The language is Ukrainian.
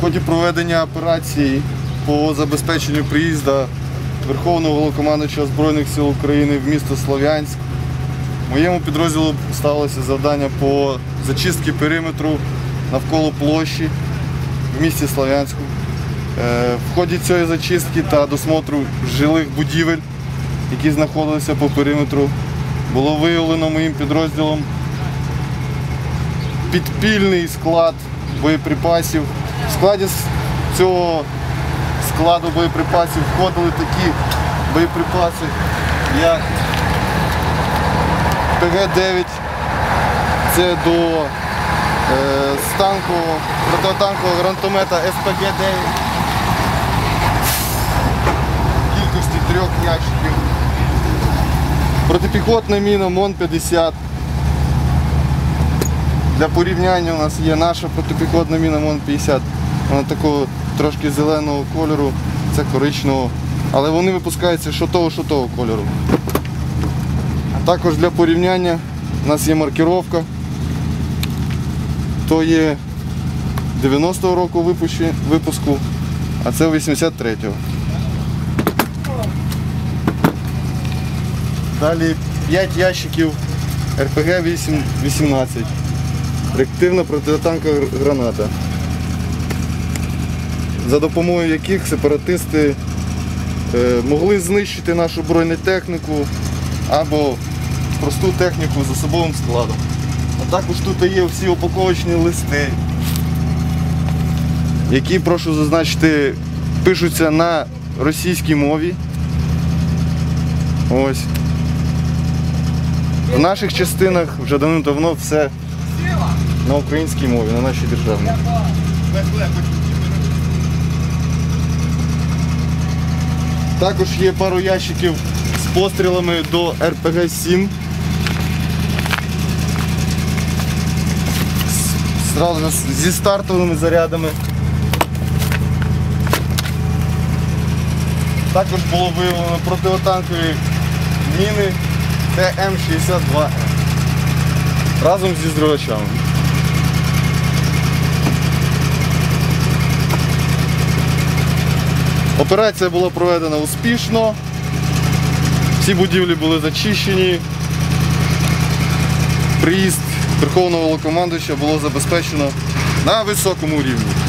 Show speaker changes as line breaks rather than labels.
В ході проведення операції по забезпеченню приїзду Верховного Головнокомандуючого Збройних сил України в місто Слов'янськ моєму підрозділу ставилося завдання по зачистці периметру навколо площі в місті Слов'янську. Е, В ході цієї зачистки та досмотру жилих будівель, які знаходилися по периметру, було виявлено моїм підрозділом підпільний склад боєприпасів. В складі цього складу боєприпасів входили такі боєприпаси, як ПГ-9, це до е, протитанкового гранатомета СПГ-9 в кількості трьох ящиків. Протипіхотна міна МОН-50. Для порівняння у нас є наша протипіхотна міна МОН-50. Вона такого трошки зеленого кольору, це коричневого. Але вони випускаються що того, що кольору. Також для порівняння у нас є маркировка. То є 90-го року випуску, а це 83-го. Далі 5 ящиків РПГ-18. Реактивна протитанкова граната, за допомогою яких сепаратисти е, могли знищити нашу бронетехніку або просту техніку з особовим складом. А також тут є всі упаковочні листи, які, прошу зазначити, пишуться на російській мові. Ось. В наших частинах вже давним-давно все на українській мові, на нашій державній. Також є пару ящиків з пострілами до РПГ-7. Зразу зі стартовими зарядами. Також було виявлено противотанкові міни ТМ-62М разом зі зривачами. Операція була проведена успішно. Всі будівлі були зачищені. Приїзд Верховного Головнокомандуюча було забезпечено на високому рівні.